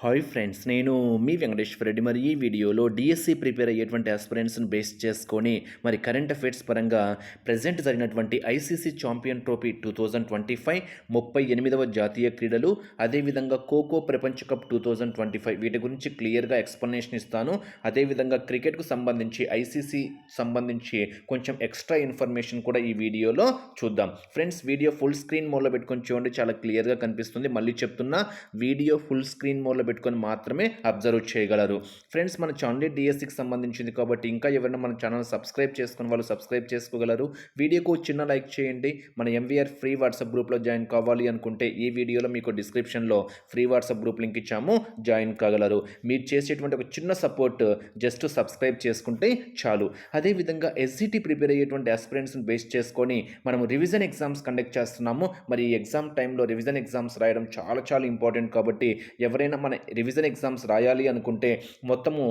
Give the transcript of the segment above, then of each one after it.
Hi friends నేను మీ వెంకటేశ్వర రెడ్డి. మరి ఈ వీడియోలో డిఎస్సి ప్రిపేర్ అయ్యేటువంటి ఆస్పిరెంట్స్ని బేస్ చేసుకొని మరి కరెంట్ అఫైర్స్ పరంగా ప్రజెంట్ జరిగినటువంటి ICC champion trophy two thousand twenty five ముప్పై ఎనిమిదవ జాతీయ క్రీడలు అదేవిధంగా ఖోఖో ప్రపంచ cup two thousand twenty five వీటి గురించి క్లియర్గా ఎక్స్ప్లెనేషన్ ఇస్తాను. అదేవిధంగా క్రికెట్కు సంబంధించి ఐసీసీ సంబంధించి కొంచెం ఎక్స్ట్రా ఇన్ఫర్మేషన్ కూడా ఈ వీడియోలో చూద్దాం. ఫ్రెండ్స్ వీడియో ఫుల్ స్క్రీన్ మోడ్లో పెట్టుకొని చూడండి చాలా క్లియర్గా కనిపిస్తుంది. మళ్ళీ చెప్తున్నా వీడియో ఫుల్ స్క్రీన్ మోడ్లో పెట్టుకొని మాత్రమే అబ్జర్వ్ చేయగలరు. ఫ్రెండ్స్ మన ఛానల్ డిఎస్సికి సంబంధించింది కాబట్టి ఇంకా ఎవరైనా మన ఛానల్ సబ్స్క్రైబ్ చేసుకుని వాళ్ళు సబ్స్క్రైబ్ చేసుకోగలరు. వీడియోకు చిన్న లైక్ చేయండి. మన ఎంవీఆర్ ఫ్రీ వాట్సాప్ గ్రూప్లో జాయిన్ కావాలి అనుకుంటే ఈ వీడియోలో మీకు డిస్క్రిప్షన్లో ఫ్రీ వాట్సాప్ గ్రూప్ లింక్ ఇచ్చాము. జాయిన్ కాగలరు. మీరు చేసేటువంటి ఒక చిన్న సపోర్ట్ జస్ట్ సబ్స్క్రైబ్ చేసుకుంటే చాలు. అదేవిధంగా ఎస్జిటి ప్రిపేర్ అయ్యేటువంటి ఆస్పిరెంట్స్ని బేస్ చేసుకొని మనం రివిజన్ ఎగ్జామ్స్ కండక్ట్ చేస్తున్నాము. మరి ఈ ఎగ్జామ్ టైంలో రివిజన్ ఎగ్జామ్స్ రాయడం చాలా చాలా ఇంపార్టెంట్ కాబట్టి ఎవరైనా మన రివిజన్ ఎగ్జామ్స్ రాయాలి అనుకుంటే మొత్తము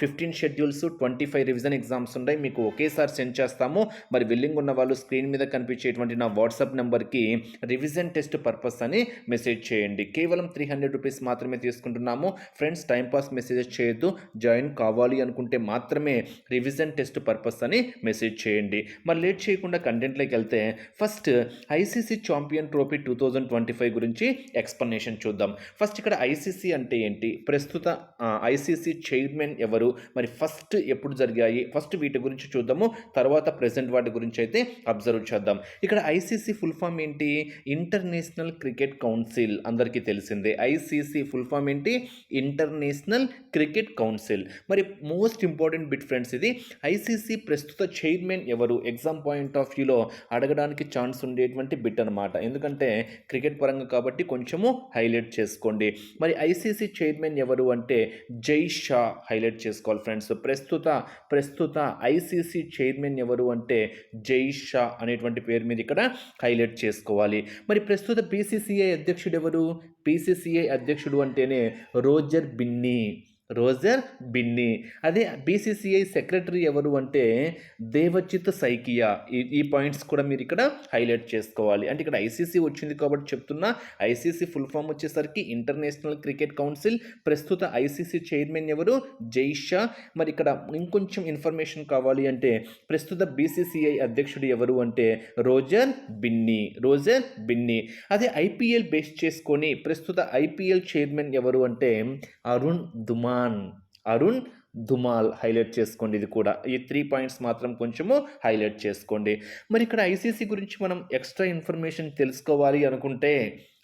fifteen schedules twenty five revision exams ఉన్నాయి. మీకు ఒకేసారి సెండ్ చేస్తాము. మరి విల్లింగ్ ఉన్న వాళ్ళు స్క్రీన్ మీద కనిపించేటువంటి నా వాట్సాప్ నెంబర్కి రివిజన్ టెస్ట్ పర్పస్ అని మెసేజ్ చేయండి. కేవలం త్రీ హండ్రెడ్ రూపీస్ మాత్రమే తీసుకుంటున్నాము. ఫ్రెండ్స్ టైంపాస్ మెసేజెస్ చేయొద్దు. జాయిన్ కావాలి అనుకుంటే మాత్రమే రివిజన్ టెస్ట్ పర్పస్ అని మెసేజ్ చేయండి. మరి లేట్ చేయకుండా కంటెంట్లోకి వెళ్తే first ICC champion trophy two thousand twenty five గురించి ఎక్స్ప్లెనేషన్ చూద్దాం. ఫస్ట్ ఇక్కడ ఐసీసీ అంటే ఏంటి? ప్రస్తుత ఐసీసీ చైర్మన్ ఎవరు? మరి ఫస్ట్ ఎప్పుడు జరిగాయి? ఫస్ట్ వీటి గురించి చూద్దాము. తర్వాత ప్రెసెంట్ వాటి గురించి అయితే అబ్జర్వ్ చేద్దాం. ఇక్కడ ఐసీసీ ఫుల్ ఫామ్ ఏంటి? International cricket council. అందరికీ తెలిసిందే. ఐసీసీ ఫుల్ ఫామ్ ఏంటి? International cricket council. మరి మోస్ట్ ఇంపార్టెంట్ బిట్ ఫ్రెండ్స్ ఇది. ఐసీసీ ప్రస్తుత చైర్మన్ ఎవరు? ఎగ్జామ్ పాయింట్ ఆఫ్ వ్యూలో అడగడానికి ఛాన్స్ ఉండేటువంటి బిట్ అనమాట ఎందుకంటే క్రికెట్ పరంగా కాబట్టి కొంచెము హైలైట్ చేసుకోండి. మరి ఐసీసీ చైర్మన్ ఎవరు అంటే జై షా హైలైట్ చేసుకోవాలి ఫ్రెండ్స్. ప్రస్తుత ప్రస్తుత ఐసీసీ చైర్మన్ ఎవరు అంటే జై షా అనేటువంటి పేరు మీద ఇక్కడ హైలైట్ చేసుకోవాలి. మరి ప్రస్తుత బీసీసీఐ అధ్యక్షుడు ఎవరు? బీసీసీఐ అధ్యక్షుడు అంటేనే రోజర్ బిన్నీ. రోజర్ బిన్నీ. అదే బీసీసీఐ సెక్రటరీ ఎవరు అంటే దేవచిత్ సైకియా. ఈ ఈ పాయింట్స్ కూడా మీరు ఇక్కడ హైలైట్ చేసుకోవాలి. అంటే ఇక్కడ ఐసీసీ వచ్చింది కాబట్టి చెప్తున్నా ఐసీసీ ఫుల్ ఫామ్ వచ్చేసరికి ఇంటర్నేషనల్ క్రికెట్ కౌన్సిల్ ప్రస్తుత ఐసీసీ చైర్మన్ ఎవరు? జైషా. మరి ఇక్కడ ఇంకొంచెం ఇన్ఫర్మేషన్ కావాలి అంటే ప్రస్తుత బీసీసీఐ అధ్యక్షుడు ఎవరు అంటే రోజర్ బిన్నీ. రోజర్ బిన్నీ. అదే ఐపీఎల్ బేస్ చేసుకొని ప్రస్తుత ఐపీఎల్ చైర్మన్ ఎవరు అంటే అరుణ్ ధుమాన్ అరుణ్ దుమాల్ హైలైట్ చేసుకోండి. ఇది కూడా ఈ త్రీ పాయింట్స్ మాత్రం కొంచెము హైలైట్ చేసుకోండి. మరి ఇక్కడ ఐసీసీ గురించి మనం ఎక్స్ట్రా ఇన్ఫర్మేషన్ తెలుసుకోవాలి అనుకుంటే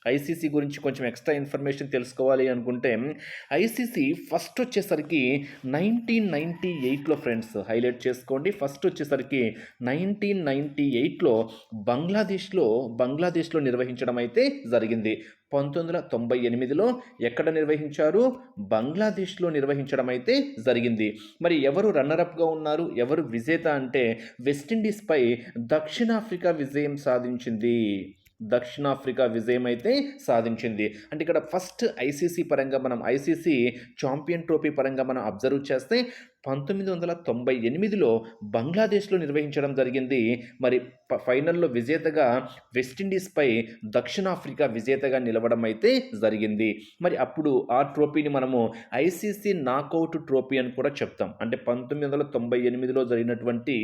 ఐసీసీ గురించి కొంచెం ఎక్స్ట్రా ఇన్ఫర్మేషన్ తెలుసుకోవాలి అనుకుంటే ఐసీసీ ఫస్ట్ వచ్చేసరికి నైన్టీన్ నైంటీ ఎయిట్లో ఫ్రెండ్స్ హైలైట్ చేసుకోండి. ఫస్ట్ వచ్చేసరికి నైన్టీన్ నైంటీ ఎయిట్లో బంగ్లాదేశ్లో బంగ్లాదేశ్లో నిర్వహించడం అయితే జరిగింది. పంతొమ్మిది వందల తొంభై ఎనిమిదిలో ఎక్కడ నిర్వహించారు? బంగ్లాదేశ్లో నిర్వహించడం అయితే జరిగింది. మరి ఎవరు రన్నరప్గా ఉన్నారు? ఎవరు విజేత అంటే వెస్టిండీస్పై దక్షిణాఫ్రికా విజయం సాధించింది. దక్షిణాఫ్రికా విజయం అయితే సాధించింది. అంటే ఇక్కడ ఫస్ట్ ఐసీసీ పరంగా మనం ఐసీసీ ఛాంపియన్ ట్రోఫీ పరంగా మనం అబ్జర్వ్ చేస్తే పంతొమ్మిది వందల తొంభై ఎనిమిదిలో బంగ్లాదేశ్లో నిర్వహించడం జరిగింది. మరి ఫైనల్లో విజేతగా వెస్టిండీస్పై దక్షిణాఫ్రికా విజేతగా నిలవడం అయితే జరిగింది. మరి అప్పుడు ఆ ట్రోఫీని మనము ఐసీసీ నాకౌట్ ట్రోఫీ అని కూడా చెప్తాం. అంటే పంతొమ్మిది వందల తొంభై ఎనిమిదిలో జరిగినటువంటి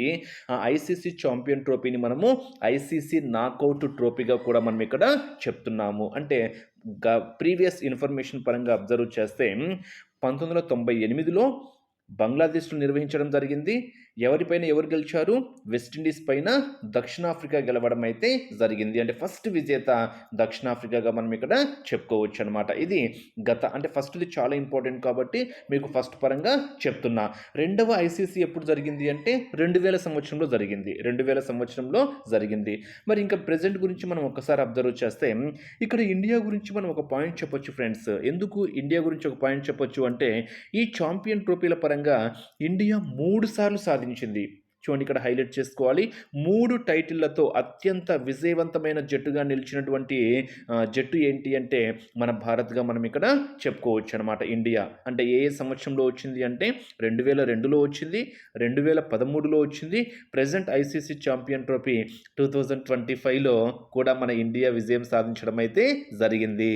ఐసీసీ ఛాంపియన్ ట్రోఫీని మనము ఐసీసీ నాకౌట్ ట్రోఫీగా కూడా మనం ఇక్కడ చెప్తున్నాము. అంటే ప్రీవియస్ ఇన్ఫర్మేషన్ పరంగా అబ్జర్వ్ చేస్తే పంతొమ్మిది వందల తొంభై ఎనిమిదిలో బంగ్లాదేశ్ను నిర్వహించడం జరిగింది. ఎవరిపైన ఎవరు గెలిచారు? వెస్టిండీస్ పైన దక్షిణాఫ్రికా గెలవడం అయితే జరిగింది. అంటే ఫస్ట్ విజేత దక్షిణాఫ్రికాగా మనం ఇక్కడ చెప్పుకోవచ్చు అనమాట ఇది గత అంటే ఫస్ట్ది చాలా ఇంపార్టెంట్ కాబట్టి మీకు ఫస్ట్ పరంగా చెప్తున్నా. రెండవ ఐసీసీ ఎప్పుడు జరిగింది అంటే రెండు వేల సంవత్సరంలో జరిగింది. రెండు వేల సంవత్సరంలో జరిగింది. మరి ఇంకా ప్రజెంట్ గురించి మనం ఒకసారి అబ్జర్వ్ చేస్తే ఇక్కడ ఇండియా గురించి మనం ఒక పాయింట్ చెప్పొచ్చు ఫ్రెండ్స్ ఎందుకు ఇండియా గురించి ఒక పాయింట్ చెప్పొచ్చు అంటే ఈ ఛాంపియన్ ట్రోఫీల పరంగా ఇండియా మూడు సార్లు సాధించింది. చూడండి ఇక్కడ హైలైట్ చేసుకోవాలి. మూడు టైటిళ్ళతో అత్యంత విజయవంతమైన జట్టుగా నిలిచినటువంటి జట్టు ఏంటి అంటే మన భారత్గా మనం ఇక్కడ చెప్పుకోవచ్చు అనమాట ఇండియా అంటే ఏ ఏ సంవత్సరంలో వచ్చింది అంటే రెండు వేల రెండులో వచ్చింది రెండు వేల పదమూడులో వచ్చింది. Present ICC champion trophy two thousand twenty ఫైవ్లో కూడా మన ఇండియా విజయం సాధించడం అయితే జరిగింది.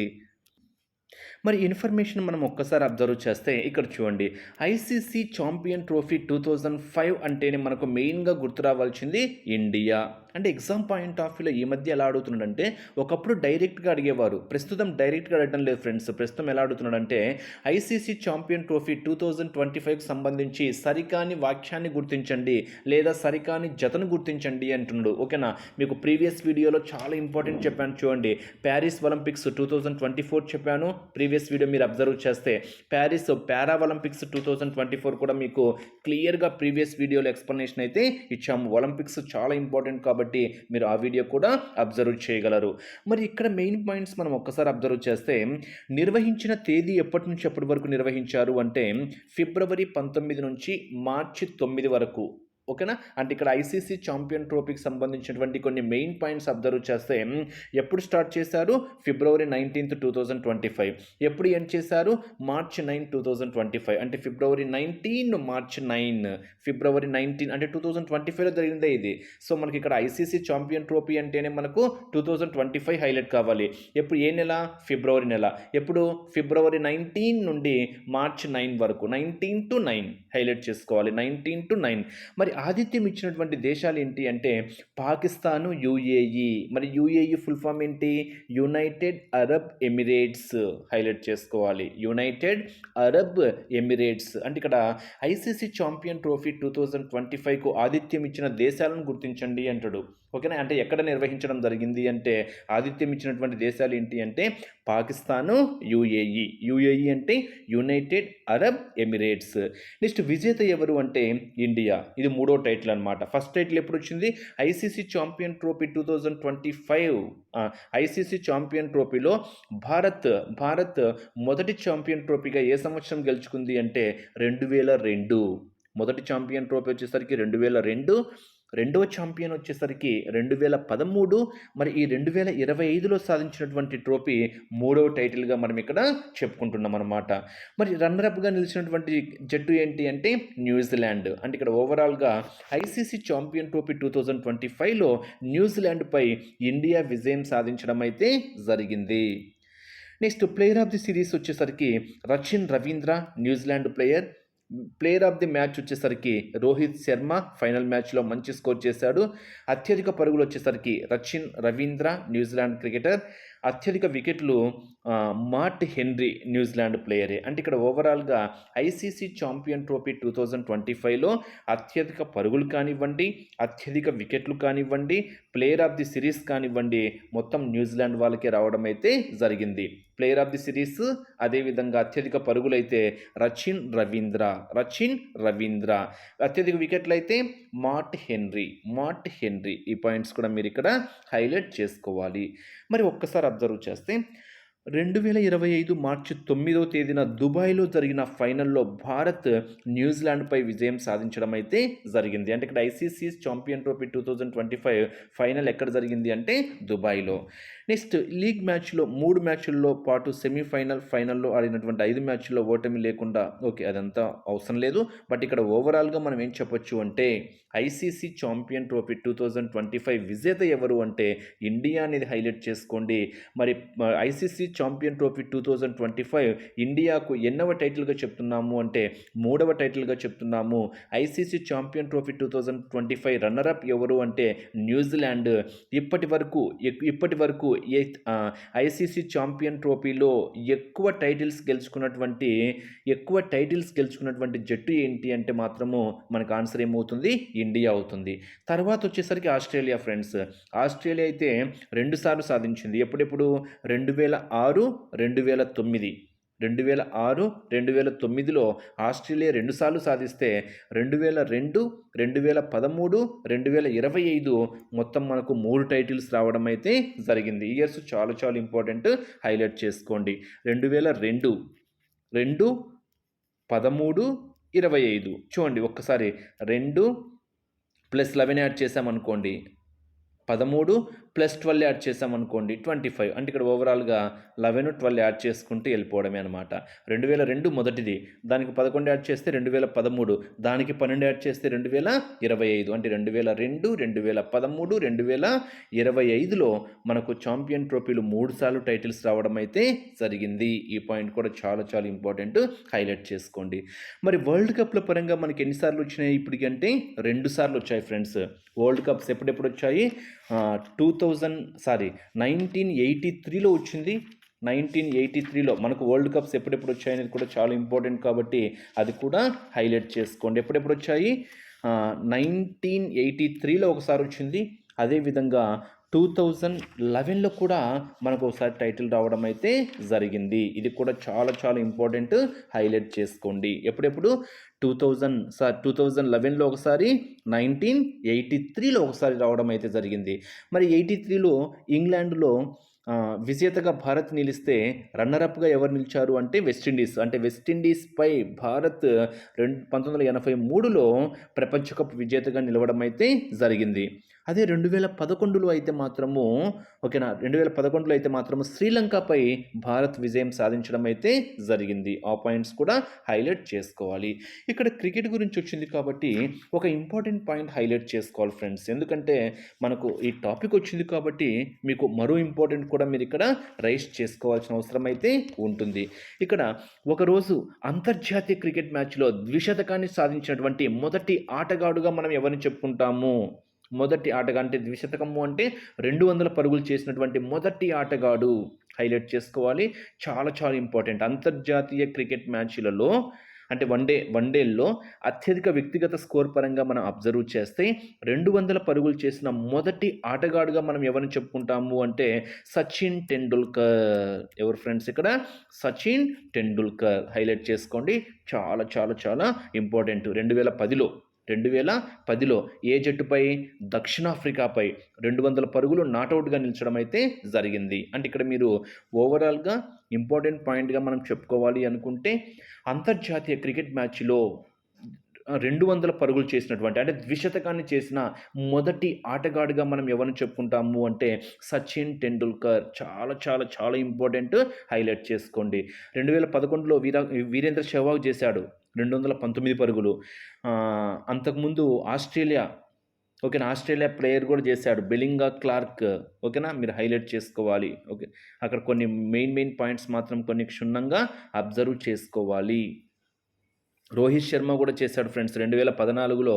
మరి ఇన్ఫర్మేషన్ మనం ఒక్కసారి అబ్జర్వ్ చేస్తే ఇక్కడ చూడండి ICC champion trophy two thousand five అంటేనే మనకు మెయిన్గా గుర్తు రావాల్సింది ఇండియా. అంటే ఎగ్జామ్ పాయింట్ ఆఫ్ వ్యూలో ఈ మధ్య ఎలా అడుగుతున్నాడంటే ఒకప్పుడు డైరెక్ట్గా అడిగేవారు. ప్రస్తుతం డైరెక్ట్గా అడగడం లేదు ఫ్రెండ్స్. ప్రస్తుతం ఎలా అడుగుతున్నాడంటే ICC champion trophy two thousand twenty ఫైవ్కి సంబంధించి సరికాని వాక్యాన్ని గుర్తించండి లేదా సరికాని జతను గుర్తించండి అంటున్నాడు. ఓకేనా? మీకు ప్రీవియస్ వీడియోలో చాలా ఇంపార్టెంట్ చెప్పాను చూడండి. Paris Olympics two thousand twenty four చెప్పాను. ప్రీవియస్ వీడియో మీరు అబ్జర్వ్ చేస్తే Paris para Olympics two thousand twenty four కూడా మీకు క్లియర్గా ప్రీవియస్ వీడియోలో ఎక్స్ప్లెనేషన్ అయితే ఇచ్చాము. ఒలింపిక్స్ చాలా ఇంపార్టెంట్ కాబట్టి కాబట్టి మీరు ఆ వీడియో కూడా అబ్జర్వ్ చేయగలరు. మరి ఇక్కడ మెయిన్ పాయింట్స్ మనం ఒక్కసారి అబ్జర్వ్ చేస్తే నిర్వహించిన తేదీ ఎప్పటి నుంచి ఎప్పటి వరకు నిర్వహించారు అంటే ఫిబ్రవరి పంతొమ్మిది నుంచి మార్చి తొమ్మిది వరకు. ఓకేనా? అంటే ఇక్కడ ఐసీసీ ఛాంపియన్ ట్రోఫీకి సంబంధించినటువంటి కొన్ని మెయిన్ పాయింట్స్ అబ్జర్వ్ చేస్తే ఎప్పుడు స్టార్ట్ చేశారు? ఫిబ్రవరి nineteenth two thousand twenty five. ఎప్పుడు ఎండ్ చేశారు? March nine two thousand twenty five. అంటే ఫిబ్రవరి నైన్టీన్ మార్చ్ నైన్. ఫిబ్రవరి నైన్టీన్ అంటే టూ థౌజండ్ ట్వంటీ ఫైవ్లో జరిగిందే ఇది. సో మనకి ఇక్కడ ఐసీసీ ఛాంపియన్ ట్రోఫీ అంటేనే మనకు two thousand twenty five highlight కావాలి. ఎప్పుడు ఏ నెల? ఫిబ్రవరి నెల. ఎప్పుడు? ఫిబ్రవరి నైన్టీన్ నుండి మార్చ్ నైన్ వరకు. నైన్టీన్ టు నైన్ హైలైట్ చేసుకోవాలి. Nineteen to nine. మరి ఆతిథ్యం ఇచ్చినటువంటి దేశాలు ఏంటి అంటే పాకిస్తాను యూఏఈ. మరి యూఏఈ ఫుల్ ఫామ్ ఏంటి? యునైటెడ్ అరబ్ ఎమిరేట్స్ హైలైట్ చేసుకోవాలి. యునైటెడ్ అరబ్ ఎమిరేట్స్ అంటే ఇక్కడ ICC champion trophy two thousand twenty ఫైవ్కు ఆతిథ్యం ఇచ్చిన దేశాలను గుర్తించండి అంటాడు. ఓకేనా? అంటే ఎక్కడ నిర్వహించడం జరిగింది అంటే ఆతిథ్యం ఇచ్చినటువంటి దేశాలు ఏంటి అంటే పాకిస్తాను యూఏఈ. యూఏఈ అంటే యునైటెడ్ అరబ్ ఎమిరేట్స్. నెక్స్ట్ విజేత ఎవరు అంటే ఇండియా. ఇది మూడో టైటిల్ అనమాట ఫస్ట్ టైటిల్ ఎప్పుడు వచ్చింది? ICC champion trophy two thousand twenty five. ICC champion ట్రోఫీలో భారత్ భారత్ మొదటి ఛాంపియన్ ట్రోఫీగా ఏ సంవత్సరం గెలుచుకుంది అంటే రెండు వేల రెండు. మొదటి ఛాంపియన్ ట్రోఫీ వచ్చేసరికి రెండు వేల రెండు. రెండవ ఛాంపియన్ వచ్చేసరికి రెండు వేల పదమూడు మరి ఈ రెండు వేల ఇరవై ఐదులో సాధించినటువంటి ట్రోఫీ మూడవ టైటిల్గా మనం ఇక్కడ చెప్పుకుంటున్నాం అనమాట మరి రన్నరప్గా నిలిచినటువంటి జట్టు ఏంటి అంటే న్యూజిలాండ్. అంటే ఇక్కడ ఓవరాల్గా ICC champion trophy two thousand twenty ఫైవ్లో న్యూజిలాండ్పై ఇండియా విజయం సాధించడం అయితే జరిగింది. Next player of the series వచ్చేసరికి Rachin Ravindra New Zealand player player of the match వచ్చేసరికి రోహిత్ శర్మ. ఫైనల్ మ్యాచ్లో మంచి స్కోర్ చేశాడు. అత్యధిక పరుగులు వచ్చేసరికి రచిన్ రవీంద్ర న్యూజిలాండ్ క్రికెటర్. అత్యధిక వికెట్లు మార్ట్ హెన్రీ న్యూజిలాండ్ ప్లేయరే. అంటే ఇక్కడ ఓవరాల్గా ICC champion trophy two thousand twenty ఫైవ్లో అత్యధిక పరుగులు కానివ్వండి అత్యధిక వికెట్లు కానివ్వండి ప్లేయర్ ఆఫ్ ది సిరీస్ కానివ్వండి మొత్తం న్యూజిలాండ్ వాళ్ళకే రావడం అయితే జరిగింది. ప్లేయర్ ఆఫ్ ది సిరీస్ అదేవిధంగా అత్యధిక పరుగులైతే రచిన్ రవీంద్ర రచిన్ రవీంద్ర. అత్యధిక వికెట్లు అయితే మార్ట్ హెన్రీ మార్ట్ హెన్రీ. ఈ పాయింట్స్ కూడా మీరు ఇక్కడ హైలైట్ చేసుకోవాలి. మరి ఒక్కసారి అబ్జర్వ్ చేస్తే రెండు వేల ఇరవై ఐదు మార్చి తొమ్మిదవ తేదీన దుబాయ్లో జరిగిన ఫైనల్లో భారత్ న్యూజిలాండ్పై విజయం సాధించడం అయితే జరిగింది. అంటే ఇక్కడ ICC champion trophy two thousand twenty five final ఎక్కడ జరిగింది అంటే దుబాయ్లో. నెక్స్ట్ లీగ్ మ్యాచ్లో మూడు మ్యాచ్ల్లో పాటు సెమీఫైనల్ ఫైనల్లో ఆడినటువంటి ఐదు మ్యాచ్ల్లో ఓటమి లేకుండా ఓకే అదంతా అవసరం లేదు. బట్ ఇక్కడ ఓవరాల్గా మనం ఏం చెప్పొచ్చు అంటే ICC champion trophy two thousand twenty five విజేత ఎవరు అంటే ఇండియా అనేది హైలైట్ చేసుకోండి. మరి ICC champion trophy two thousand twenty five ఇండియాకు ఎన్నవ టైటిల్గా చెప్తున్నాము అంటే మూడవ టైటిల్గా చెప్తున్నాము. ICC champion trophy two thousand twenty five runner up ఎవరు అంటే న్యూజిలాండ్. ఇప్పటి వరకు ఇప్పటి వరకు ఐసీసీ ఛాంపియన్ ట్రోఫీలో ఎక్కువ టైటిల్స్ గెలుచుకున్నటువంటి ఎక్కువ టైటిల్స్ గెలుచుకున్నటువంటి జట్టు ఏంటి అంటే మాత్రము మనకు ఆన్సర్ ఏమవుతుంది? ఇండియా అవుతుంది. తర్వాత వచ్చేసరికి ఆస్ట్రేలియా ఫ్రెండ్స్. ఆస్ట్రేలియా అయితే రెండుసార్లు సాధించింది. ఎప్పుడెప్పుడు? రెండు వేల ఆరు రెండు వేల తొమ్మిది. రెండు వేల ఆరు రెండు వేల తొమ్మిదిలో ఆస్ట్రేలియా రెండుసార్లు సాధిస్తే రెండు వేల రెండు రెండు వేల పదమూడు రెండు వేల ఇరవై ఐదు మొత్తం మనకు మూడు టైటిల్స్ రావడం అయితే జరిగింది. ఇయర్స్ చాలా చాలా ఇంపార్టెంట్ హైలైట్ చేసుకోండి. రెండు వేల రెండు రెండు పదమూడు ఇరవై ఐదు. చూడండి ఒక్కసారి రెండు ప్లస్ లెవెన్ యాడ్ చేసామనుకోండి పదమూడు ప్లస్ ట్వెల్వ్ యాడ్ చేసామనుకోండి ట్వంటీ ఫైవ్. అంటే ఇక్కడ ఓవరాల్గా లెవెన్ ట్వెల్వ్ యాడ్ చేసుకుంటూ వెళ్ళిపోవడమే అనమాట రెండు వేల రెండు మొదటిది. దానికి పదకొండు యాడ్ చేస్తే రెండు వేల పదమూడు. దానికి పన్నెండు యాడ్ చేస్తే రెండు వేల ఇరవై ఐదు. అంటే రెండు వేల రెండు రెండు వేల పదమూడు రెండు వేల ఇరవై ఐదులో మనకు ఛాంపియన్ ట్రోఫీలు మూడు సార్లు టైటిల్స్ రావడం అయితే జరిగింది. ఈ పాయింట్ కూడా చాలా చాలా ఇంపార్టెంట్ హైలైట్ చేసుకోండి. మరి వరల్డ్ కప్ల పరంగా మనకి ఎన్నిసార్లు వచ్చినాయి ఇప్పటికంటే రెండు సార్లు వచ్చాయి ఫ్రెండ్స్. వరల్డ్ కప్స్ ఎప్పుడెప్పుడు వచ్చాయి? Two thousand sorry nineteen eighty త్రీలో వచ్చింది. నైన్టీన్ ఎయిటీ త్రీలో మనకు వరల్డ్ కప్స్ ఎప్పుడెప్పుడు వచ్చాయనేది కూడా చాలా ఇంపార్టెంట్ కాబట్టి అది కూడా హైలైట్ చేసుకోండి. ఎప్పుడెప్పుడు వచ్చాయి? నైన్టీన్ ఎయిటీ త్రీలో ఒకసారి వచ్చింది. అదేవిధంగా టూ థౌజండ్ లెవెన్లో కూడా మనకు ఒకసారి టైటిల్ రావడం అయితే జరిగింది. ఇది కూడా చాలా చాలా ఇంపార్టెంట్ హైలైట్ చేసుకోండి. ఎప్పుడెప్పుడు? Two thousand sir two thousand లెవెన్లో ఒకసారి నైన్టీన్ ఎయిటీ త్రీలో ఒకసారి రావడం అయితే జరిగింది. మరి ఎయిటీ త్రీలో ఇంగ్లాండ్లో విజేతగా భారత్ నిలిస్తే రన్నరప్గా ఎవరు నిలిచారు అంటే వెస్టిండీస్ అంటే వెస్టిండీస్పై భారత్ రెండు పంతొమ్మిది వందల ఎనభై మూడులో ప్రపంచ కప్ విజేతగా నిలవడం అయితే జరిగింది. అదే రెండు వేల పదకొండులో అయితే మాత్రము ఓకేనా? రెండు వేల పదకొండులో అయితే మాత్రము శ్రీలంకపై భారత్ విజయం సాధించడం అయితే జరిగింది. ఆ పాయింట్స్ కూడా హైలైట్ చేసుకోవాలి. ఇక్కడ క్రికెట్ గురించి వచ్చింది కాబట్టి ఒక ఇంపార్టెంట్ పాయింట్ హైలైట్ చేసుకోవాలి ఫ్రెండ్స్. ఎందుకంటే మనకు ఈ టాపిక్ వచ్చింది కాబట్టి మీకు మరో ఇంపార్టెంట్ కూడా మీరు ఇక్కడ రైస్ చేసుకోవాల్సిన అవసరం అయితే ఉంటుంది. ఇక్కడ ఒకరోజు అంతర్జాతీయ క్రికెట్ మ్యాచ్లో ద్విశతకాన్ని సాధించినటువంటి మొదటి ఆటగాడుగా మనం ఎవరిని చెప్పుకుంటాము? మొదటి ఆటగా అంటే ద్విశతకము అంటే రెండు వందల పరుగులు చేసినటువంటి మొదటి ఆటగాడు. హైలైట్ చేసుకోవాలి. చాలా చాలా ఇంపార్టెంట్. అంతర్జాతీయ క్రికెట్ మ్యాచ్లలో అంటే వన్డే వన్డేల్లో అత్యధిక వ్యక్తిగత స్కోర్ పరంగా మనం అబ్జర్వ్ చేస్తే రెండు వందల పరుగులు చేసిన మొదటి ఆటగాడుగా మనం ఎవరిని చెప్పుకుంటాము అంటే సచిన్ టెండూల్కర్. ఎవరు ఫ్రెండ్స్ ఇక్కడ? సచిన్ టెండూల్కర్. హైలైట్ చేసుకోండి. చాలా చాలా చాలా ఇంపార్టెంట్. రెండు వేల పదిలో రెండు వేల పదిలో ఏ జట్టుపై దక్షిణాఫ్రికాపై రెండు వందల పరుగులు నాటౌట్గా నిలిచడం అయితే జరిగింది. అంటే ఇక్కడ మీరు ఓవరాల్గా ఇంపార్టెంట్ పాయింట్గా మనం చెప్పుకోవాలి అనుకుంటే అంతర్జాతీయ క్రికెట్ మ్యాచ్లో రెండు వందల పరుగులు చేసినటువంటి అంటే ద్విశతకాన్ని చేసిన మొదటి ఆటగాడుగా మనం ఎవరిని చెప్పుకుంటాము అంటే సచిన్ టెండూల్కర్. చాలా చాలా చాలా ఇంపార్టెంట్ హైలైట్ చేసుకోండి. రెండు వేల పదకొండులో వీరా వీరేంద్ర సెహ్వాగ్ చేశాడు. రెండు వందల పంతొమ్మిది పరుగులు. అంతకుముందు ఆస్ట్రేలియా ఓకేనా ఆస్ట్రేలియా ప్లేయర్ కూడా చేశాడు. బెలింగా క్లార్క్ ఓకేనా మీరు హైలైట్ చేసుకోవాలి. ఓకే అక్కడ కొన్ని మెయిన్ మెయిన్ పాయింట్స్ మాత్రం కొన్ని క్షుణ్ణంగా అబ్జర్వ్ చేసుకోవాలి. రోహిత్ శర్మ కూడా చేశాడు ఫ్రెండ్స్. రెండు వేల పద్నాలుగులో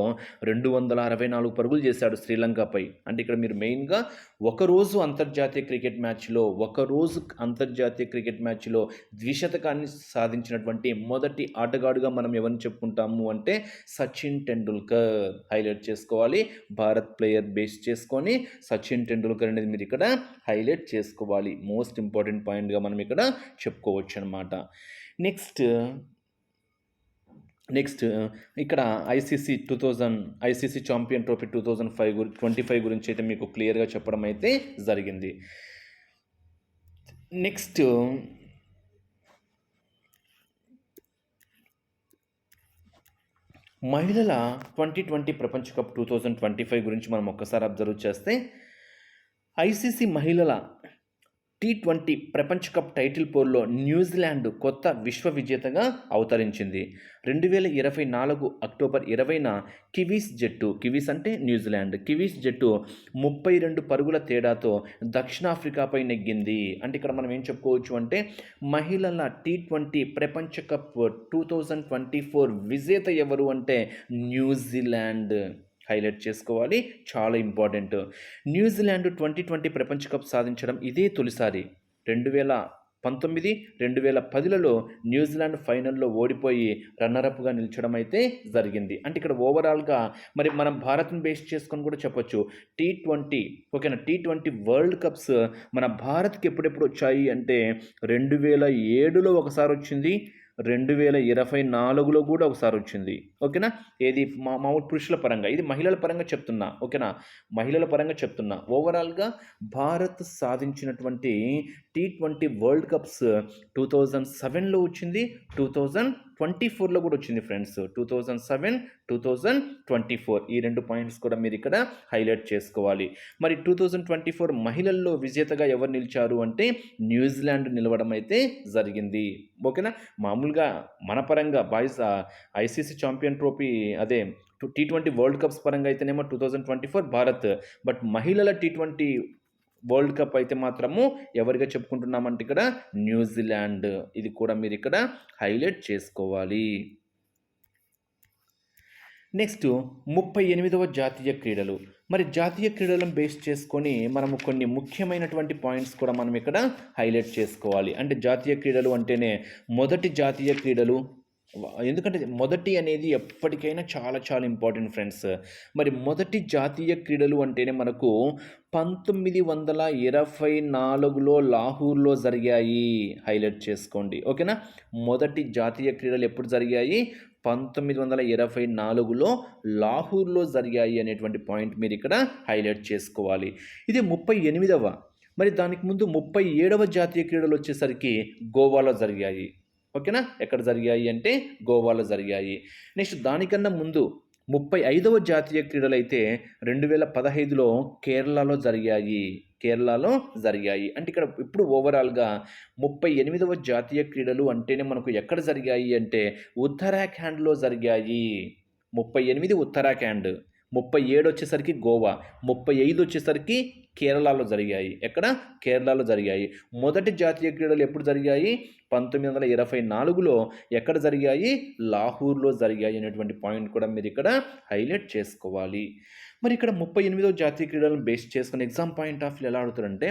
రెండు వందల అరవై నాలుగు పరుగులు చేశాడు శ్రీలంకపై. అంటే ఇక్కడ మీరు మెయిన్గా ఒకరోజు అంతర్జాతీయ క్రికెట్ మ్యాచ్లో ఒకరోజు అంతర్జాతీయ క్రికెట్ మ్యాచ్లో ద్విశతకాన్ని సాధించినటువంటి మొదటి ఆటగాడుగా మనం ఎవరిని చెప్పుకుంటాము అంటే సచిన్ టెండూల్కర్. హైలైట్ చేసుకోవాలి. భారత్ ప్లేయర్ బేస్ చేసుకొని సచిన్ టెండూల్కర్ అనేది మీరు ఇక్కడ హైలైట్ చేసుకోవాలి. మోస్ట్ ఇంపార్టెంట్ పాయింట్గా మనం ఇక్కడ చెప్పుకోవచ్చు అనమాట నెక్స్ట్ నెక్స్ట్ ఇక్కడ ICC two thousand ICC champion trophy two thousand five గురి ట్వంటీ ఫైవ్ గురించి అయితే మీకు క్లియర్గా చెప్పడం అయితే జరిగింది. నెక్స్ట్ మహిళల ట్వంటీ ట్వంటీ ప్రపంచ cup two thousand twenty five గురించి మనం ఒక్కసారి అబ్జర్వ్ చేస్తే ఐసీసీ మహిళల టీ ట్వంటీ ప్రపంచ కప్ టైటిల్ పోర్లో న్యూజిలాండ్ కొత్త విశ్వ విజేతగా అవతరించింది. రెండు వేల ఇరవై నాలుగు అక్టోబర్ ఇరవైన కివీస్ జట్టు కివీస్ అంటే న్యూజిలాండ్ కివీస్ జట్టు ముప్పై రెండు పరుగుల తేడాతో దక్షిణాఫ్రికాపై నెగ్గింది. అంటే ఇక్కడ మనం ఏం చెప్పుకోవచ్చు అంటే మహిళల టీ ట్వంటీ ప్రపంచ cup two thousand twenty four విజేత ఎవరు అంటే న్యూజిలాండ్. హైలైట్ చేసుకోవాలి. చాలా important. New Zealand twenty twenty ప్రపంచ కప్ సాధించడం ఇదే తొలిసారి. రెండు వేల పంతొమ్మిది రెండు వేల పదిలలో న్యూజిలాండ్ ఫైనల్లో ఓడిపోయి రన్నరప్గా నిలిచడం అయితే జరిగింది. అంటే ఇక్కడ ఓవరాల్గా మరి మనం భారత్ని బేస్ చేసుకొని కూడా చెప్పొచ్చు. టీ ట్వంటీ ఓకేనా? టీ ట్వంటీ వరల్డ్ కప్స్ మన భారత్కి ఎప్పుడెప్పుడు వచ్చాయి అంటే రెండు వేల ఏడులో ఒకసారి వచ్చింది. రెండు వేల ఇరవై నాలుగులో కూడా ఒకసారి వచ్చింది. ఓకేనా? ఏది? మా మామూలు పురుషుల పరంగా. ఇది మహిళల పరంగా చెప్తున్నా. ఓకేనా? మహిళల పరంగా చెప్తున్నా. ఓవరాల్గా భారత్ సాధించినటువంటి T twenty world cups two thousand సెవెన్లో వచ్చింది టూ థౌజండ్ ట్వంటీ ఫోర్లో కూడా వచ్చింది friends two thousand seven two thousand twenty four ఈ రెండు పాయింట్స్ కూడా మీరు ఇక్కడ హైలైట్ చేసుకోవాలి. మరి టూ థౌజండ్ ట్వంటీ ఫోర్ మహిళల్లో విజేతగా ఎవరు నిలిచారు అంటే న్యూజిలాండ్ నిలవడం అయితే జరిగింది. ఓకేనా? మామూలుగా మన పరంగా బాయ్స్ ఐసీసీ ఛాంపియన్ ట్రోఫీ అదే టీ ట్వంటీ వరల్డ్ కప్స్ పరంగా అయితేనేమో two thousand twenty four Bharat. But మహిళల టీ ట్వంటీ వరల్డ్ కప్ అయితే మాత్రము ఎవరిగా చెప్పుకుంటున్నామంటే ఇక్కడ న్యూజిలాండ్. ఇది కూడా మీరు ఇక్కడ హైలైట్ చేసుకోవాలి. నెక్స్ట్ ముప్పై ఎనిమిదవ జాతీయ క్రీడలు. మరి జాతీయ క్రీడలను బేస్ చేసుకొని మనము కొన్ని ముఖ్యమైనటువంటి పాయింట్స్ కూడా మనం ఇక్కడ హైలైట్ చేసుకోవాలి. అంటే జాతీయ క్రీడలు అంటేనే మొదటి జాతీయ క్రీడలు ఎందుకంటే మొదటి అనేది ఎప్పటికైనా చాలా చాలా ఇంపార్టెంట్ ఫ్రెండ్స్ మరి మొదటి జాతీయ క్రీడలు అంటేనే మనకు పంతొమ్మిది వందల ఇరవై నాలుగులో లాహూర్లో జరిగాయి. హైలైట్ చేసుకోండి. ఓకేనా? మొదటి జాతీయ క్రీడలు ఎప్పుడు జరిగాయి? పంతొమ్మిది వందల ఇరవై నాలుగులో లాహూర్లో జరిగాయి అనేటువంటి పాయింట్ మీరు ఇక్కడ హైలైట్ చేసుకోవాలి. ఇది ముప్పై ఎనిమిదవ. మరి దానికి ముందు ముప్పై ఏడవ జాతీయ క్రీడలు వచ్చేసరికి గోవాలో జరిగాయి. ఓకేనా? ఎక్కడ జరిగాయి అంటే గోవాలో జరిగాయి. నెక్స్ట్ దానికన్నా ముందు ముప్పై ఐదవ జాతీయ క్రీడలు అయితే రెండు వేల పదహైదులో కేరళలో జరిగాయి. కేరళలో జరిగాయి. అంటే ఇక్కడ ఇప్పుడు ఓవరాల్గా ముప్పై ఎనిమిదవ జాతీయ క్రీడలు అంటేనే మనకు ఎక్కడ జరిగాయి అంటే ఉత్తరాఖండ్లో జరిగాయి. ముప్పై ఎనిమిది ఉత్తరాఖండ్. ముప్పై ఏడు వచ్చేసరికి గోవా ముప్పై ఐదు వచ్చేసరికి కేరళలో జరిగాయి. ఎక్కడ? కేరళలో జరిగాయి. మొదటి జాతీయ క్రీడలు ఎప్పుడు జరిగాయి? పంతొమ్మిది వందల ఇరవై నాలుగులో ఎక్కడ జరిగాయి? లాహూర్లో జరిగాయి అనేటువంటి పాయింట్ కూడా మీరు ఇక్కడ హైలైట్ చేసుకోవాలి. మరి ఇక్కడ ముప్పై ఎనిమిదవ జాతీయ క్రీడలను బేస్ చేసుకుని ఎగ్జామ్ పాయింట్ ఆఫ్ వ్యూ ఎలా అడుగుతారంటే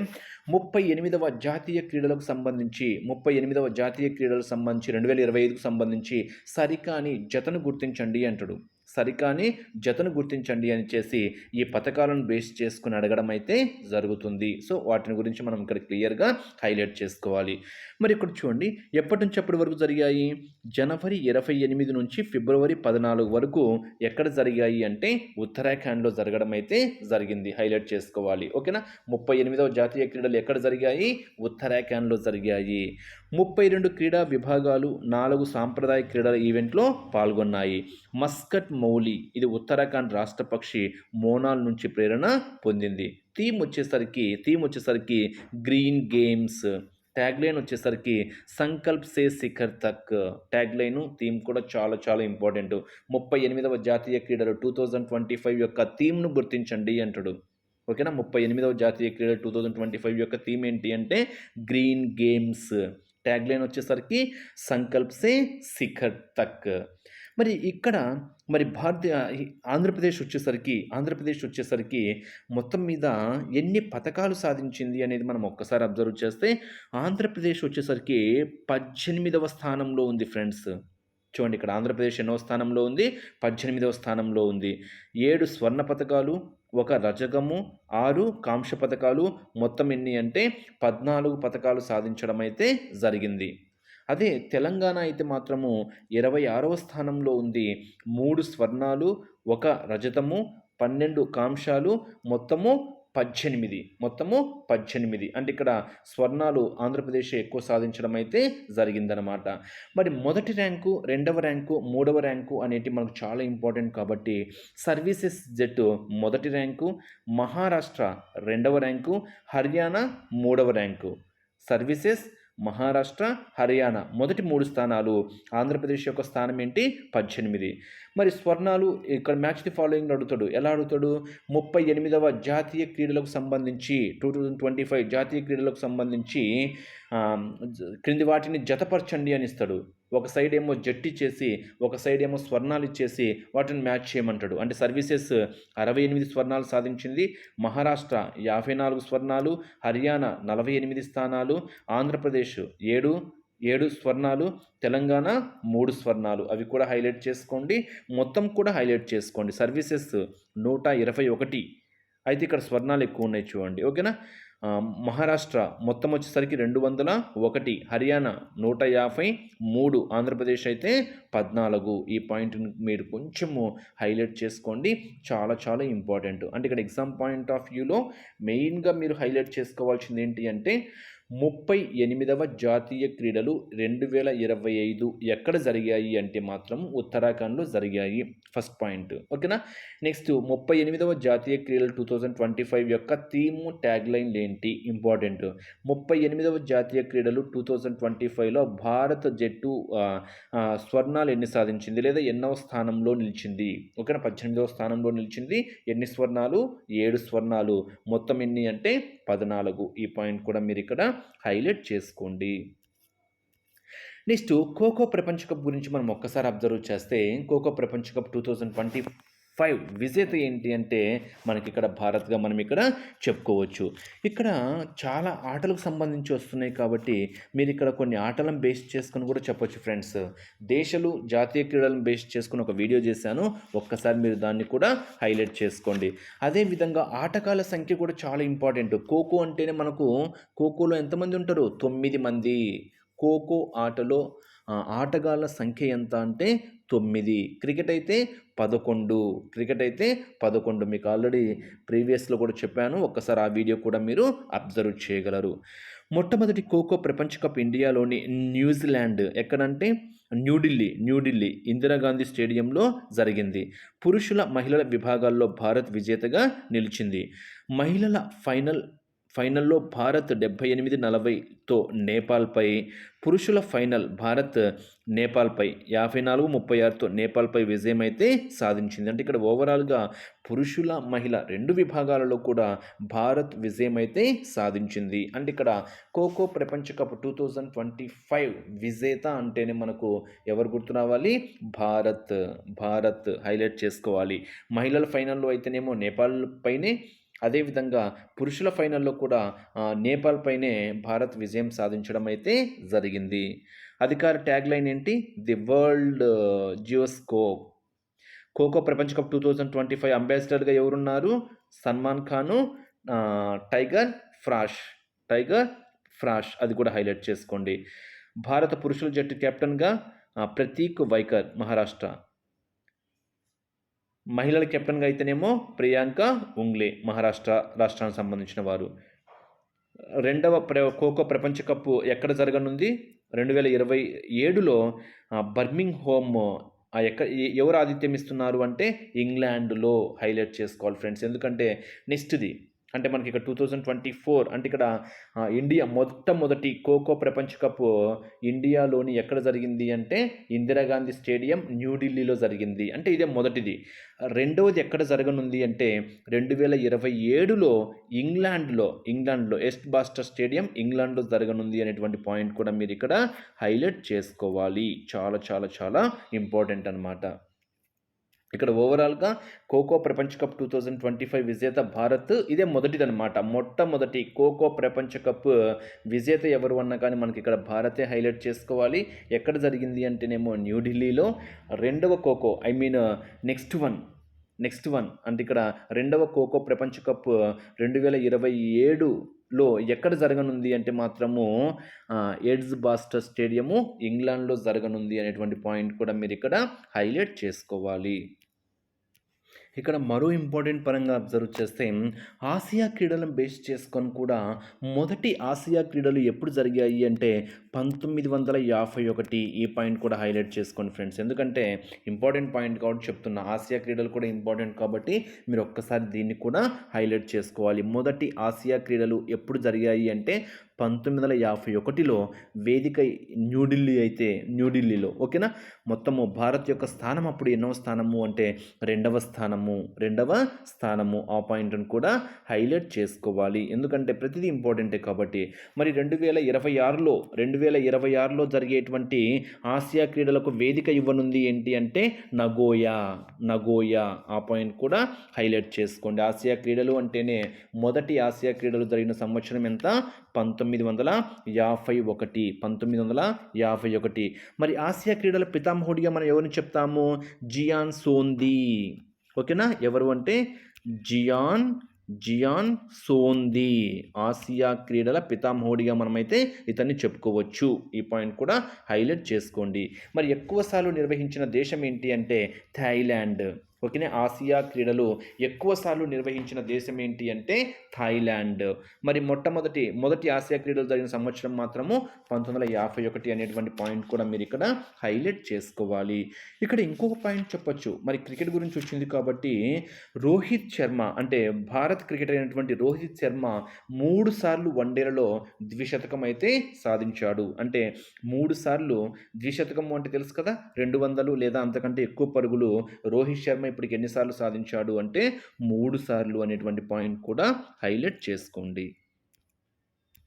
ముప్పై ఎనిమిదవ జాతీయ క్రీడలకు సంబంధించి ముప్పై ఎనిమిదవ జాతీయ క్రీడలకు సంబంధించి రెండు వేల ఇరవై ఐదుకు సంబంధించి సరికాని జతను గుర్తించండి అంటాడు. సరికాని జతను గుర్తించండి అని చేసి ఈ పథకాలను బేస్ చేసుకుని అడగడం అయితే జరుగుతుంది. సో వాటిని గురించి మనం ఇక్కడ క్లియర్గా హైలైట్ చేసుకోవాలి. మరి ఇక్కడ చూడండి ఎప్పటి నుంచి ఎప్పటి వరకు జరిగాయి? జనవరి ఇరవై ఎనిమిది నుంచి ఫిబ్రవరి పద్నాలుగు వరకు ఎక్కడ జరిగాయి అంటే ఉత్తరాఖండ్లో జరగడం అయితే జరిగింది. హైలైట్ చేసుకోవాలి. ఓకేనా? ముప్పై ఎనిమిదవ జాతీయ క్రీడలు ఎక్కడ జరిగాయి? ఉత్తరాఖండ్లో జరిగాయి. ముప్పై రెండు క్రీడా విభాగాలు నాలుగు సాంప్రదాయ క్రీడల ఈవెంట్లో పాల్గొన్నాయి. మస్కట్ మౌలి ఇది ఉత్తరాఖండ్ రాష్ట్ర పక్షి మోనాల్ నుంచి ప్రేరణ పొందింది. థీమ్ వచ్చేసరికి థీమ్ వచ్చేసరికి గ్రీన్ గేమ్స్. ట్యాగ్ లైన్ వచ్చేసరికి సంకల్ప్ సే శిఖర్ తక్. ట్యాగ్ లైన్ థీమ్ కూడా చాలా చాలా ఇంపార్టెంట్ ముప్పై ఎనిమిదవ జాతీయ క్రీడలు టూ థౌజండ్ ట్వంటీ ఫైవ్ యొక్క థీమ్ను గుర్తించండి అంటాడు. ఓకేనా? ముప్పై ఎనిమిదవ జాతీయ క్రీడలు టూ థౌజండ్ ట్వంటీ ఫైవ్ యొక్క థీమ్ ఏంటి అంటే గ్రీన్ గేమ్స్ ట్యాగ్ లైన్ వచ్చేసరికి సంకల్ప్ సే శిఖర్ తక్. మరి ఇక్కడ మరి భారతీయ ఆంధ్రప్రదేశ్ వచ్చేసరికి ఆంధ్రప్రదేశ్ వచ్చేసరికి మొత్తం మీద ఎన్ని పథకాలు సాధించింది అనేది మనం ఒక్కసారి అబ్జర్వ్ చేస్తే ఆంధ్రప్రదేశ్ వచ్చేసరికి పద్దెనిమిదవ స్థానంలో ఉంది ఫ్రెండ్స్. చూడండి ఇక్కడ ఆంధ్రప్రదేశ్ ఎన్నో స్థానంలో ఉంది పద్దెనిమిదవ స్థానంలో ఉంది. ఏడు స్వర్ణ పథకాలు ఒక రజకము ఆరు కాంక్ష పథకాలు మొత్తం ఎన్ని అంటే పద్నాలుగు పథకాలు సాధించడం అయితే జరిగింది. అదే తెలంగాణ అయితే మాత్రము ఇరవై ఆరవ స్థానంలో ఉంది. మూడు స్వర్ణాలు ఒక రజతము పన్నెండు కాంశాలు మొత్తము పద్దెనిమిది. మొత్తము పద్దెనిమిది. అంటే ఇక్కడ స్వర్ణాలు ఆంధ్రప్రదేశ్ ఎక్కువ సాధించడం అయితే జరిగిందనమాట మరి మొదటి ర్యాంకు రెండవ ర్యాంకు మూడవ ర్యాంకు అనేటి మనకు చాలా ఇంపార్టెంట్ కాబట్టి సర్వీసెస్ జట్టు మొదటి ర్యాంకు మహారాష్ట్ర రెండవ ర్యాంకు హర్యానా మూడవ ర్యాంకు. సర్వీసెస్ మహారాష్ట్ర హర్యానా మొదటి మూడు స్థానాలు ఆంధ్రప్రదేశ్ యొక్క స్థానం ఏంటి? పద్దెనిమిది. మరి స్వర్ణాలు ఇక్కడ మ్యాచ్ ది ఫాలోయింగ్ అడుగుతాడు. ఎలా అడుగుతాడు? ముప్పై ఎనిమిదవ జాతీయ క్రీడలకు సంబంధించి టూ థౌజండ్ ట్వంటీ ఫైవ్ జాతీయ క్రీడలకు సంబంధించి క్రింది వాటిని జతపరచండి అని ఇస్తాడు. ఒక సైడ్ ఏమో జట్టి చేసి ఒక సైడ్ ఏమో స్వర్ణాలు ఇచ్చేసి వాటిని మ్యాచ్ చేయమంటాడు. అంటే సర్వీసెస్ అరవై ఎనిమిది స్వర్ణాలు సాధించింది మహారాష్ట్ర యాభై నాలుగు స్వర్ణాలు హర్యానా నలభై ఎనిమిది స్థానాలు ఆంధ్రప్రదేశ్ ఏడు ఏడు స్వర్ణాలు తెలంగాణ మూడు స్వర్ణాలు. అవి కూడా హైలైట్ చేసుకోండి. మొత్తం కూడా హైలైట్ చేసుకోండి. సర్వీసెస్ నూట ఇరవై ఒకటి. అయితే ఇక్కడ స్వర్ణాలు ఎక్కువ ఉన్నాయి చూడండి. ఓకేనా? మహారాష్ట్ర మొత్తం వచ్చేసరికి రెండు వందల ఒకటి హర్యానా నూట యాభై మూడు ఆంధ్రప్రదేశ్ అయితే పద్నాలుగు. ఈ పాయింట్ని మీరు కొంచెము హైలైట్ చేసుకోండి. చాలా చాలా ఇంపార్టెంట్. అంటే ఇక్కడ ఎగ్జామ్ పాయింట్ ఆఫ్ వ్యూలో మెయిన్గా మీరు హైలైట్ చేసుకోవాల్సింది ఏంటి అంటే ముప్పై ఎనిమిదవ జాతీయ క్రీడలు రెండు వేల ఇరవై ఐదు ఎక్కడ జరిగాయి అంటే మాత్రం ఉత్తరాఖండ్లో జరిగాయి. First point. ఓకేనా? నెక్స్ట్ ముప్పై ఎనిమిదవ జాతీయ క్రీడలు టూ థౌజండ్ ట్వంటీ ఫైవ్ యొక్క థీమ్ ట్యాగ్ లైన్ ఏంటి? ఇంపార్టెంట్. ముప్పై ఎనిమిదవ జాతీయ క్రీడలు టూ థౌజండ్ ట్వంటీ ఫైవ్లో భారత జట్టు స్వర్ణాలు ఎన్ని సాధించింది? లేదా ఎన్నవ స్థానంలో నిలిచింది? ఓకేనా? పద్దెనిమిదవ స్థానంలో నిలిచింది. ఎన్ని స్వర్ణాలు? ఏడు స్వర్ణాలు. మొత్తం ఎన్ని అంటే పద్నాలుగు. ఈ పాయింట్ కూడా మీరు ఇక్కడ హైలైట్ చేసుకోండి. నెక్స్ట్ ఖోఖో ప్రపంచ కప్ గురించి మనం ఒక్కసారి అబ్జర్వ్ చేస్తే ఖోఖో ప్రపంచ cup two thousand twenty five విజేత ఏంటి అంటే మనకి ఇక్కడ భారత్గా మనం ఇక్కడ చెప్పుకోవచ్చు. ఇక్కడ చాలా ఆటలకు సంబంధించి వస్తున్నాయి కాబట్టి మీరు ఇక్కడ కొన్ని ఆటలను బేస్ చేసుకుని కూడా చెప్పొచ్చు ఫ్రెండ్స్. దేశాలు జాతీయ క్రీడలను బేస్ చేసుకుని ఒక వీడియో చేశాను. ఒక్కసారి మీరు దాన్ని కూడా హైలైట్ చేసుకోండి. అదేవిధంగా ఆటగాళ్ళ సంఖ్య కూడా చాలా ఇంపార్టెంట్. ఖోఖో అంటేనే మనకు ఖోఖోలో ఎంతమంది ఉంటారు? తొమ్మిది మంది. ఖోఖో ఆటలో ఆటగాళ్ళ సంఖ్య ఎంత అంటే తొమ్మిది. క్రికెట్ అయితే పదకొండు. క్రికెట్ అయితే పదకొండు. మీకు ఆల్రెడీ ప్రీవియస్లో కూడా చెప్పాను. ఒక్కసారి ఆ వీడియో కూడా మీరు అబ్జర్వ్ చేయగలరు. మొట్టమొదటి ఖోఖో ప్రపంచ కప్ ఇండియాలోని న్యూజిలాండ్ ఎక్కడంటే న్యూఢిల్లీ న్యూఢిల్లీ ఇందిరాగాంధీ స్టేడియంలో జరిగింది. పురుషుల మహిళల విభాగాల్లో భారత్ విజేతగా నిలిచింది. మహిళల ఫైనల్ ఫైనల్లో భారత్ డెబ్బై ఎనిమిది నలభైతో నేపాల్పై పురుషుల ఫైనల్. భారత్ నేపాల్పై యాభై నాలుగు ముప్పై ఆరుతో నేపాల్పై విజయం అయితే సాధించింది. అంటే ఇక్కడ ఓవరాల్గా పురుషుల మహిళ రెండు విభాగాలలో కూడా భారత్ విజయం అయితే సాధించింది. అంటే ఇక్కడ ఖోఖో ప్రపంచ cup two thousand twenty five విజేత అంటేనే మనకు ఎవరు గుర్తు రావాలి? భారత్. భారత్ హైలైట్ చేసుకోవాలి. మహిళల ఫైనల్లో అయితేనేమో నేపాల్ పైనే అదేవిధంగా పురుషుల ఫైనల్లో కూడా నేపాల్ పైనే భారత్ విజయం సాధించడం అయితే జరిగింది. అధికార ట్యాగ్ లైన్ ఏంటి? ది వరల్డ్ జియోస్కోప్ ఖోఖో ప్రపంచ cup two thousand twenty five అంబాసిడర్గా ఎవరున్నారు? సల్మాన్ ఖాను టైగర్ ఫ్రాష్. టైగర్ ఫ్రాష్ అది కూడా హైలైట్ చేసుకోండి. భారత పురుషుల జట్టు కెప్టెన్గా ప్రతీక్ వైకర్ మహారాష్ట్ర. మహిళల కెప్టెన్గా అయితేనేమో ప్రియాంక ఉంగ్లే మహారాష్ట్ర రాష్ట్రానికి సంబంధించిన వారు. రెండవ ప్ర ఖోఖో ప్రపంచ కప్ ఎక్కడ జరగనుంది? రెండు వేల ఇరవై ఏడులో బర్మింగ్ హోమ్ ఆ ఎక్క ఎవరు ఆతిథ్యం ఇస్తున్నారు అంటే ఇంగ్లాండ్లో హైలైట్ చేసుకోవాలి ఫ్రెండ్స్. ఎందుకంటే నెక్స్ట్ది అంటే మనకి ఇక్కడ టూ థౌజండ్ ట్వంటీ ఫోర్ అంటే ఇక్కడ ఇండియా మొట్టమొదటి ఖోఖో ప్రపంచ కప్ ఇండియాలోని ఎక్కడ జరిగింది అంటే ఇందిరాగాంధీ స్టేడియం న్యూఢిల్లీలో జరిగింది. అంటే ఇదే మొదటిది. రెండవది ఎక్కడ జరగనుంది అంటే రెండు వేల ఇరవై ఏడులో ఇంగ్లాండ్లో ఇంగ్లాండ్లో ఎస్ట్ బాస్టర్ స్టేడియం ఇంగ్లాండ్లో జరగనుంది అనేటువంటి పాయింట్ కూడా మీరు ఇక్కడ హైలైట్ చేసుకోవాలి. చాలా చాలా చాలా ఇంపార్టెంట్ అన్నమాట. ఇక్కడ ఓవరాల్గా ఖోఖో ప్రపంచ cup two thousand twenty five విజేత భారత్ ఇదే మొదటిదన్నమాట. మొట్టమొదటి ఖోఖో ప్రపంచ కప్ విజేత ఎవరు అన్నా కానీ మనకి ఇక్కడ భారతే హైలైట్ చేసుకోవాలి. ఎక్కడ జరిగింది అంటేనేమో న్యూఢిల్లీలో రెండవ kho kho I mean next one next one అంటే ఇక్కడ రెండవ ఖోఖో ప్రపంచ కప్ రెండు వేల ఇరవై ఏడులో ఎక్కడ జరగనుంది అంటే మాత్రము ఎడ్స్ ఎడ్జ్ బాస్టర్ స్టేడియము ఇంగ్లాండ్లో జరగనుంది అనేటువంటి పాయింట్ కూడా మీరు ఇక్కడ హైలైట్ చేసుకోవాలి. ఇక్కడ మరో ఇంపార్టెంట్ పరంగా అబ్జర్వ్ చేస్తే ఆసియా క్రీడలను బేస్ చేసుకొని కూడా మొదటి ఆసియా క్రీడలు ఎప్పుడు జరిగాయి అంటే పంతొమ్మిది వందల యాభై ఒకటి. ఈ పాయింట్ కూడా హైలైట్ చేసుకోండి ఫ్రెండ్స్. ఎందుకంటే ఇంపార్టెంట్ పాయింట్ కాబట్టి చెప్తున్నా ఆసియా క్రీడలు కూడా ఇంపార్టెంట్ కాబట్టి మీరు ఒక్కసారి దీన్ని కూడా హైలైట్ చేసుకోవాలి. మొదటి ఆసియా క్రీడలు ఎప్పుడు జరిగాయి అంటే పంతొమ్మిది వందల యాభై ఒకటిలో వేదిక న్యూఢిల్లీ అయితే న్యూఢిల్లీలో ఓకేనా? మొత్తము భారత్ యొక్క స్థానం అప్పుడు ఎన్నో స్థానము అంటే రెండవ స్థానము రెండవ స్థానము ఆ పాయింట్ను కూడా హైలైట్ చేసుకోవాలి. ఎందుకంటే ప్రతిదీ ఇంపార్టెంటే కాబట్టి. మరి రెండు వేల ఇరవై ఆరులో రెండు వేల ఇరవై ఆరులో జరిగేటువంటి ఆసియా క్రీడలకు వేదిక ఇవ్వనుంది ఏంటి అంటే నగోయా నగోయా ఆ పాయింట్ కూడా హైలైట్ చేసుకోండి. ఆసియా క్రీడలు అంటేనే మొదటి ఆసియా క్రీడలు జరిగిన సంవత్సరం ఎంత? పంతొమ్మిది వందల యాభై ఒకటి పంతొమ్మిది వందల యాభై ఒకటి. మరి ఆసియా క్రీడల పితామహుడిగా మనం ఎవరిని చెప్తాము? జియాన్ సోంది. ఓకేనా? ఎవరు అంటే? Gian Gian Sondhi. ఆసియా క్రీడల పితామహుడిగా మనమైతే ఇతన్ని చెప్పుకోవచ్చు. ఈ పాయింట్ కూడా హైలైట్ చేసుకోండి. మరి ఎక్కువసార్లు నిర్వహించిన దేశం ఏంటి అంటే? థాయిలాండ్. ఓకేనే? ఆసియా క్రీడలు ఎక్కువ సార్లు నిర్వహించిన దేశం ఏంటి అంటే థాయిలాండ్. మరి మొట్టమొదటి మొదటి ఆసియా క్రీడలు జరిగిన సంవత్సరం మాత్రము పంతొమ్మిది వందల యాభై ఒకటి అనేటువంటి పాయింట్ కూడా మీరు ఇక్కడ హైలైట్ చేసుకోవాలి. ఇక్కడ ఇంకొక పాయింట్ చెప్పొచ్చు. మరి క్రికెట్ గురించి వచ్చింది కాబట్టి రోహిత్ శర్మ అంటే భారత్ క్రికెటర్ అయినటువంటి రోహిత్ శర్మ మూడు సార్లు వన్డేలలో ద్విశతకం అయితే సాధించాడు. అంటే మూడు సార్లు ద్విశతకం అంటే తెలుసు కదా? రెండు వందలు లేదా అంతకంటే ఎక్కువ పరుగులు రోహిత్ శర్మ ఇప్పటికి ఎన్నిసార్లు సాధించాడు అంటే మూడు సార్లు అనేటువంటి పాయింట్ కూడా హైలైట్ చేసుకోండి.